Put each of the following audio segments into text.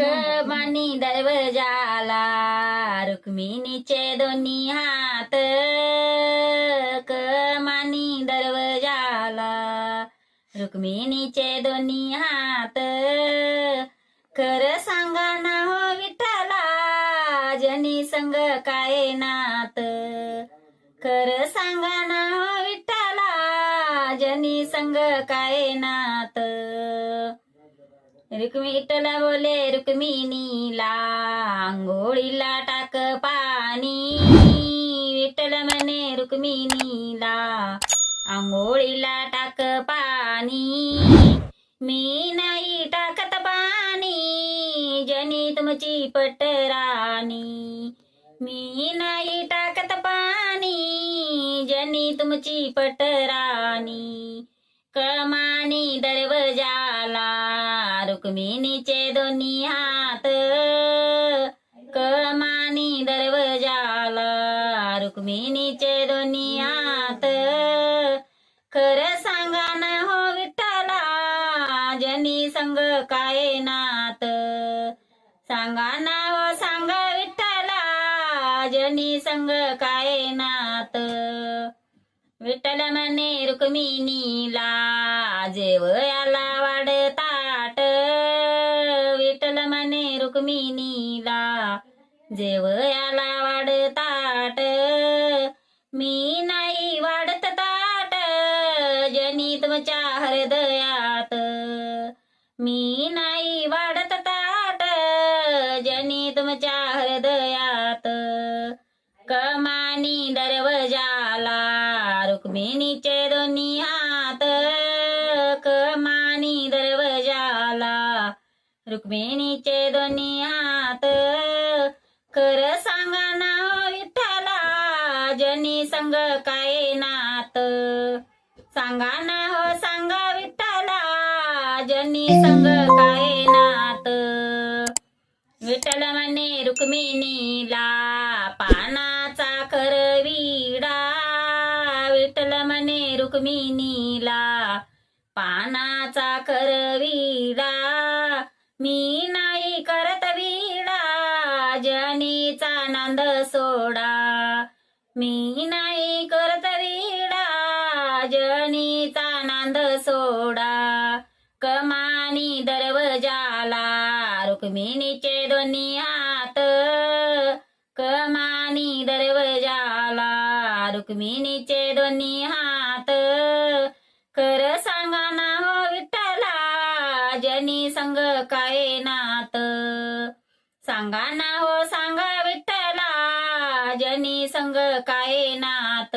रुक्मिणी दैव जाला रुक्मिणीचे दोन्ही हात कमानी दरवाजाला रुक्मिणीचे दोन्ही हात खर सांगा ना हो विठ्ठला जनी संग काय नात खर सांगा ना हो विठ्ठला जनी संग काय नात विठ्ठला बोले रुक्मिणीला आंघोळीला टाक पाणी विठ्ठल म्हणे रुक्मिणीला आंघोळीला टाक पाणी मी नाही टाकत पाणी जनी तुमची पटराणी मी नाही टाकत पाणी जनी तुमची पटराणी कमानी दरवाजाला रुक्मिणीचे दोन्ही हात. कमानी दरवाजाला रुक्मिणीचे दोन्ही हात. खर सांगा ना हो विठ्ठला जनी संग काय नात? सांगा ना हो सांगा विठ्ठला जनी संग काय ना विठ्ठल म्हणे रुक्मिणीला जेवयाला वाढ ताट विठ्ठल म्हणे रुक्मिणीला जेवयाला वाढ ताट मी नाही वाढत ताट जनी तुमच्या हृदयात. मी नाही वाढत ताट जनी तुमच्या रुक्मिणीचे दोन्ही हात कमानी दरवाजाला. रुक्मिणीचे दोन्ही हात कर सांगा ना विठ्ठला जनी संग काय नात. सांगा ना हो सांगा विठ्ठला जनी संग काय नात. विठ्ठल म्हणे रुक्मिणीला पाना रुक्मिणीला पानाचा करविडा मी नाही करत विडा जनीचा नंद सोडा. मी नाही करत विडा जनीचा नंद सोडा. कमानी दरवजाला रुक्मिणीचे दोन्ही हात. कमानी दरवजाला रुक्मिणीचे दोन्ही हात. कर सांगा ना हो विठ्ठला जनी संग काय नात? सांगा ना हो सांगा विठ्ठला जनी संग काय नात?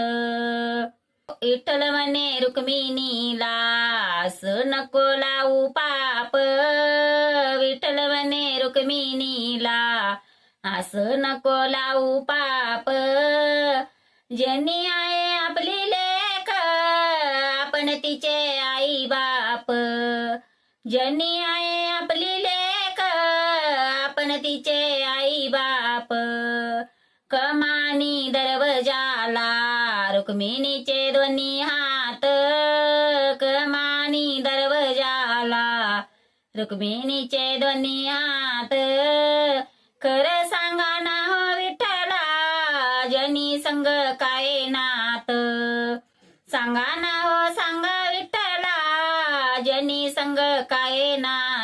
विठ्ठल म्हणे रुक्मिणीला असं नको लावू पाप. विठ्ठल म्हणे रुक्मिणीला असं नको लावू पाप. जनी आहे आपली लेख आपण तिचे आई बाप. जनी आहे आपली लेख आपण तिचे आई बाप. कमानी दरवजाला रुक्मिणीचे दोन्ही हात. कमानी दरवजाला रुक्मिणीचे दोन्ही हात. खरं सांगा ना हो सांगा विठ्ठला. जनी संग काय ना